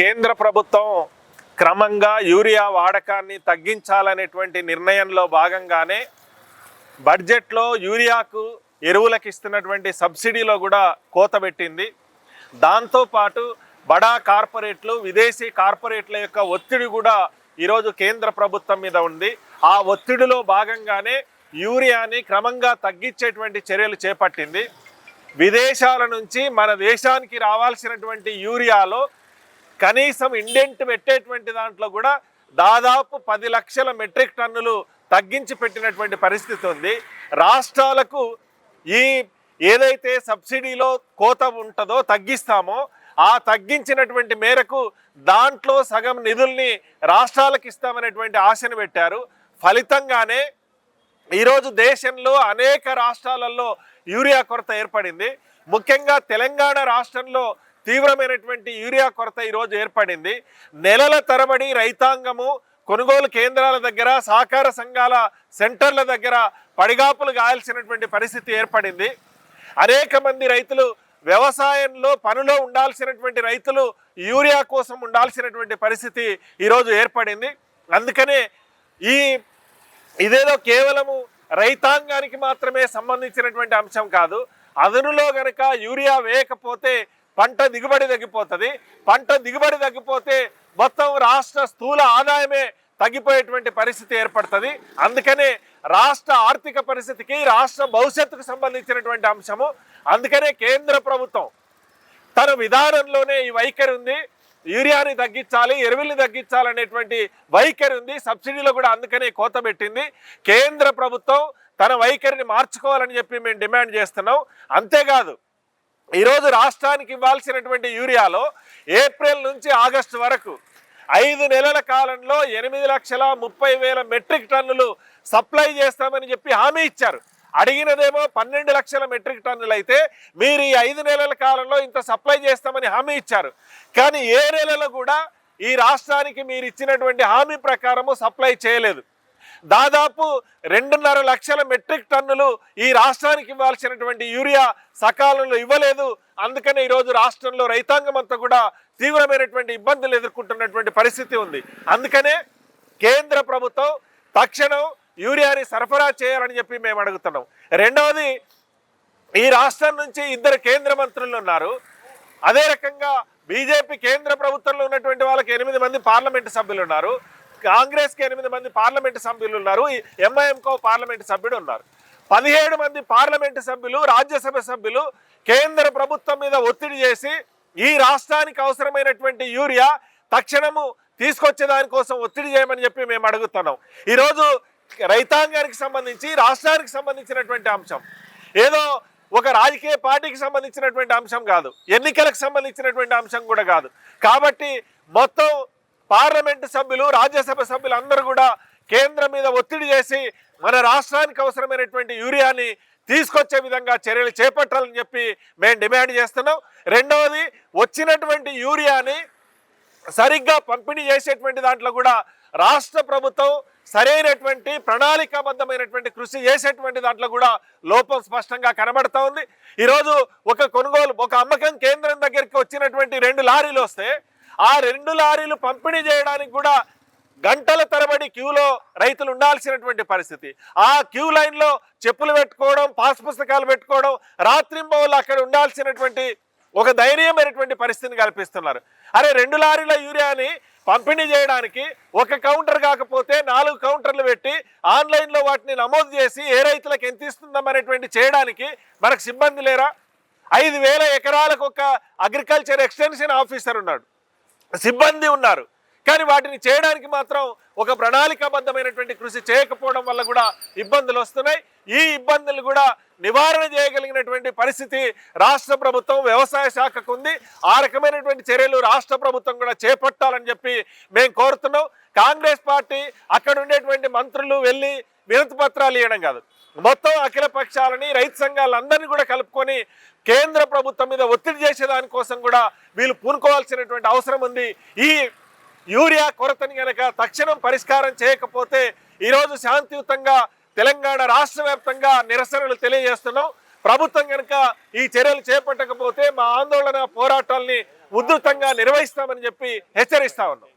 కేంద్ర ప్రభుత్వం క్రమంగా యూరియా వాడకాన్ని తగ్గించాలనేటువంటి నిర్ణయంలో భాగంగానే బడ్జెట్లో యూరియాకు ఎరువులకు ఇస్తున్నటువంటి సబ్సిడీలో కూడా కోత పెట్టింది. దాంతోపాటు బడా కార్పొరేట్లు విదేశీ కార్పొరేట్ల యొక్క ఒత్తిడి కూడా ఈరోజు కేంద్ర ప్రభుత్వం మీద ఉంది. ఆ ఒత్తిడిలో భాగంగానే యూరియాని క్రమంగా తగ్గించేటువంటి చర్యలు చేపట్టింది. విదేశాల నుంచి మన దేశానికి రావాల్సినటువంటి యూరియాలో కనీసం ఇండెంట్ పెట్టేటువంటి దాంట్లో కూడా దాదాపు పది లక్షల మెట్రిక్ టన్నులు తగ్గించి పెట్టినటువంటి పరిస్థితి ఉంది. రాష్ట్రాలకు ఈ ఏదైతే సబ్సిడీలో కోత ఉంటుందో తగ్గిస్తామో ఆ తగ్గించినటువంటి మేరకు దాంట్లో సగం నిధుల్ని రాష్ట్రాలకు ఇస్తామనేటువంటి ఆశను పెట్టారు. ఫలితంగానే ఈరోజు దేశంలో అనేక రాష్ట్రాలలో యూరియా కొరత ఏర్పడింది. ముఖ్యంగా తెలంగాణ రాష్ట్రంలో తీవ్రమైనటువంటి యూరియా కొరత ఈరోజు ఏర్పడింది. నెలల తరబడి రైతాంగము కొనుగోలు కేంద్రాల దగ్గర సహకార సంఘాల సెంటర్ల దగ్గర పడిగాపులు గాయాల్సినటువంటి పరిస్థితి ఏర్పడింది. అనేక మంది రైతులు వ్యవసాయంలో పనిలో ఉండాల్సినటువంటి రైతులు యూరియా కోసం ఉండాల్సినటువంటి పరిస్థితి ఈరోజు ఏర్పడింది. అందుకనే ఈ ఇదేదో కేవలము రైతాంగానికి మాత్రమే సంబంధించినటువంటి అంశం కాదు. అదనులో గనక యూరియా వేయకపోతే పంట దిగుబడి తగ్గిపోతుంది. పంట దిగుబడి తగ్గిపోతే మొత్తం రాష్ట్ర స్థూల ఆదాయమే తగ్గిపోయేటువంటి పరిస్థితి ఏర్పడుతుంది. అందుకనే రాష్ట్ర ఆర్థిక పరిస్థితికి రాష్ట్ర భవిష్యత్తుకు సంబంధించినటువంటి అంశము. అందుకనే కేంద్ర ప్రభుత్వం తన విధానంలోనే ఈ వైఖరి ఉంది. యూరియాని తగ్గించాలి ఎరువుల్ని తగ్గించాలనేటువంటి వైఖరి ఉంది. సబ్సిడీలో కూడా అందుకనే కోత పెట్టింది. కేంద్ర ప్రభుత్వం తన వైఖరిని మార్చుకోవాలని చెప్పి మేము డిమాండ్ చేస్తున్నాం. అంతేకాదు ఈరోజు రాష్ట్రానికి ఇవ్వాల్సినటువంటి యూరియాలో ఏప్రిల్ నుంచి ఆగస్టు వరకు ఐదు నెలల కాలంలో ఎనిమిది లక్షల ముప్పై వేల మెట్రిక్ టన్నులు సప్లై చేస్తామని చెప్పి హామీ ఇచ్చారు. అడిగినదేమో పన్నెండు లక్షల మెట్రిక్ టన్నులు అయితే మీరు ఈ ఐదు నెలల కాలంలో ఇంత సప్లై చేస్తామని హామీ ఇచ్చారు. కానీ ఏ నెలలో కూడా ఈ రాష్ట్రానికి మీరు ఇచ్చినటువంటి హామీ ప్రకారము సప్లై చేయలేదు. దాదాపు రెండున్నర లక్షల మెట్రిక్ టన్నులు ఈ రాష్ట్రానికి ఇవ్వాల్సినటువంటి యూరియా సకాలంలో ఇవ్వలేదు. అందుకనే ఈరోజు రాష్ట్రంలో రైతాంగం అంతా కూడా తీవ్రమైనటువంటి ఇబ్బందులు ఎదుర్కొంటున్నటువంటి పరిస్థితి ఉంది. అందుకనే కేంద్ర ప్రభుత్వం తక్షణం యూరియాని సరఫరా చేయాలని చెప్పి మేము అడుగుతున్నాం. రెండవది ఈ రాష్ట్రం నుంచి ఇద్దరు కేంద్ర మంత్రులు ఉన్నారు. అదే రకంగా బీజేపీ కేంద్ర ప్రభుత్వంలో ఉన్నటువంటి వాళ్ళకి ఎనిమిది మంది పార్లమెంటు సభ్యులు ఉన్నారు. కాంగ్రెస్కి ఎనిమిది మంది పార్లమెంటు సభ్యులు ఉన్నారు. ఎంఐఎంకో పార్లమెంటు సభ్యుడు ఉన్నారు. పదిహేడు మంది పార్లమెంటు సభ్యులు రాజ్యసభ సభ్యులు కేంద్ర ప్రభుత్వం మీద ఒత్తిడి చేసి ఈ రాష్ట్రానికి అవసరమైనటువంటి యూరియా తక్షణము తీసుకొచ్చే దానికోసం ఒత్తిడి చేయమని చెప్పి మేము అడుగుతున్నాం. ఈరోజు రైతాంగానికి సంబంధించి రాష్ట్రానికి సంబంధించినటువంటి అంశం. ఏదో ఒక రాజకీయ పార్టీకి సంబంధించినటువంటి అంశం కాదు. ఎన్నికలకు సంబంధించినటువంటి అంశం కూడా కాదు. కాబట్టి మొత్తం పార్లమెంటు సభ్యులు రాజ్యసభ సభ్యులు అందరూ కూడా కేంద్రం మీద ఒత్తిడి చేసి మన రాష్ట్రానికి అవసరమైనటువంటి యూరియాని తీసుకొచ్చే విధంగా చర్యలు చేపట్టాలని చెప్పి మేము డిమాండ్ చేస్తున్నాం. రెండవది వచ్చినటువంటి యూరియాని సరిగ్గా పంపిణీ చేసేటువంటి దాంట్లో కూడా రాష్ట్ర ప్రభుత్వం సరైనటువంటి ప్రణాళికాబద్ధమైనటువంటి కృషి చేసేటువంటి దాంట్లో కూడా లోపం స్పష్టంగా కనబడతా ఉంది. ఈరోజు ఒక కొనుగోలు ఒక అమ్మకం కేంద్రం దగ్గరికి వచ్చినటువంటి రెండు లారీలు వస్తే ఆ రెండు లారీలు పంపిణీ చేయడానికి కూడా గంటల తరబడి క్యూలో రైతులు ఉండాల్సినటువంటి పరిస్థితి. ఆ క్యూ లైన్లో చెప్పులు పెట్టుకోవడం పాస్ పుస్తకాలు పెట్టుకోవడం రాత్రింబవులు అక్కడ ఉండాల్సినటువంటి ఒక ధైర్యమైనటువంటి పరిస్థితిని కల్పిస్తున్నారు. అరే రెండు లారీల యూరియాని పంపిణీ చేయడానికి ఒక కౌంటర్ కాకపోతే నాలుగు కౌంటర్లు పెట్టి ఆన్లైన్లో వాటిని నమోదు చేసి ఏ రైతులకు ఎంత ఇస్తుందనేటువంటి చేయడానికి మనకు సిబ్బంది లేరా? ఐదు వేల ఎకరాలకు ఒక అగ్రికల్చర్ ఎక్స్టెన్షన్ ఆఫీసర్ ఉన్నాడు. సిబ్బంది ఉన్నారు. కానీ వాటిని చేయడానికి మాత్రం ఒక ప్రణాళికాబద్ధమైనటువంటి కృషి చేయకపోవడం వల్ల కూడా ఇబ్బందులు వస్తున్నాయి. ఈ ఇబ్బందులు కూడా నివారణ చేయగలిగినటువంటి పరిస్థితి రాష్ట్ర ప్రభుత్వం వ్యవసాయ శాఖకు ఉంది. ఆ రకమైనటువంటి చర్యలు రాష్ట్ర ప్రభుత్వం కూడా చేపట్టాలని చెప్పి మేము కోరుతున్నాం. కాంగ్రెస్ పార్టీ అక్కడ ఉండేటువంటి మంత్రులు వెళ్ళి వినతి పత్రాలు ఇవ్వడం కాదు. మొత్తం అఖిల పక్షాలని రైతు సంఘాలందరినీ కూడా కలుపుకొని కేంద్ర ప్రభుత్వం మీద ఒత్తిడి చేసేదానికోసం కూడా వీళ్ళు పూనుకోవాల్సినటువంటి అవసరం ఉంది. ఈ యూరియా కొరతని కనుక తక్షణం పరిష్కారం చేయకపోతే ఈరోజు శాంతియుతంగా తెలంగాణ రాష్ట్ర వ్యాప్తంగా నిరసనలు తెలియజేస్తున్నాం. ప్రభుత్వం కనుక ఈ చర్యలు చేపట్టకపోతే మా ఆందోళన పోరాటాల్ని ఉధృతంగా నిర్వహిస్తామని చెప్పి హెచ్చరిస్తా ఉన్నాం.